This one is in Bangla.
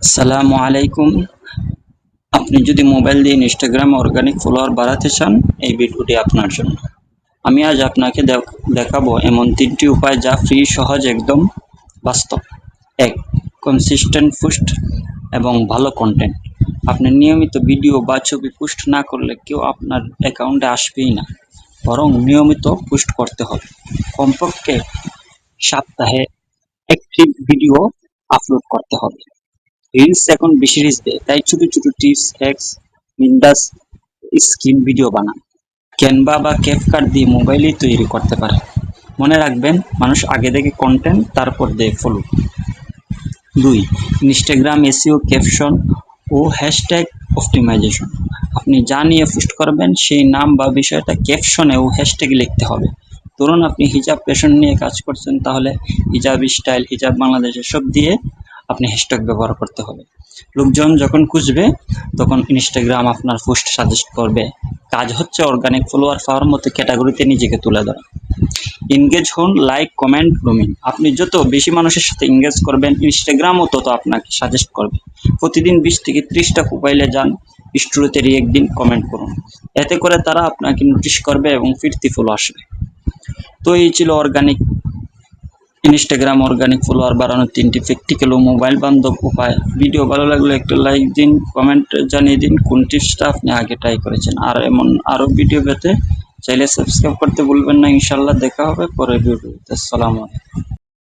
আসসালামু আলাইকুম। আপনি যদি মোবাইল দিয়ে ইনস্টাগ্রাম অর্গানিক ফলোয়ার বাড়াতে চান, এই ভিডিওটি আপনার জন্য। আমি আজ আপনাকে দেখ- দেখাবো এমন তিনটি উপায় যা ফ্রি সহজ, একদম বাস্তব। এক কনসিস্টেন্ট পোস্ট এবং ভালো কন্টেন্ট আপনি নিয়মিত ভিডিও বা ছবি পোস্ট না করলে কেউ আপনার অ্যাকাউন্টে আসবেই না। বরং নিয়মিত পোস্ট করতে হবে। কমপক্ষে সপ্তাহে একটি ভিডিও আপলোড করতে হবে। রিলস এখন বেশি রিলস দেয়। তাই ছোট ছোট টিপস হ্যাকস বিন্দাস স্কিন ভিডিও বানান। ক্যানভা বা ক্যাপকাট দিয়ে মোবাইলেই তৈরি করতে পারে। মনে রাখবেন, মানুষ আগে দেখে কন্টেন্ট তারপর দেয় ফলো দুই ইনস্টাগ্রাম এসিও ক্যাপশন ও হ্যাশট্যাগ অপটিমাইজেশন আপনি যা নিয়ে পোস্ট করবেন, সেই নাম বা বিষয়টা ক্যাপশনে ও হ্যাশট্যাগে লিখতে হবে। ধরুন আপনি হিজাব ফ্যাশন নিয়ে কাজ করছেন, তাহলে হিজাব স্টাইল হিজাব বাংলাদেশ এসব দিয়ে আপনি হ্যাশট্যাগ ব্যবহার করতে হবে। লোকজন যখন খুঁজবে, তখন ইনস্টাগ্রাম আপনার পোস্ট সাজেস্ট করবে। কাজ হচ্ছে অর্গানিক ফলোয়ার পাওয়ার মতো ক্যাটাগরিতে নিজেকে তুলে ধরা। এনগেজ হন লাইক কমেন্ট গ্রুমিং আপনি যত বেশি মানুষের সাথে এনগেজ করবেন ইনস্টাগ্রামও তত আপনাকে সাজেস্ট করবে। প্রতিদিন বিশ থেকে ত্রিশটা মোবাইলে যান স্টোরিতে রিয়েক্ট দিন কমেন্ট করুন। এতে করে তারা আপনাকে নোটিশ করবে এবং ফিরতি ফলো আসবে। তো এই ছিল অর্গানিক ইনস্টাগ্রাম অর্গানিক ফলোয়ার বাড়ানোর তিনটি প্র্যাকটিক্যাল ও মোবাইল বান্ধব উপায়। ভিডিও ভালো লাগলে একটু লাইক দিন, কমেন্ট জানিয়ে দিন, কোন টিপসটা আপনি আগে ট্রাই করেছেন। আর এমন আরও ভিডিও পেতে চাইলে সাবস্ক্রাইব করতে ভুলবেন না। ইনশাল্লাহ দেখা হবে পরের ভিডিওতে। আসসালামু আলাইকুম।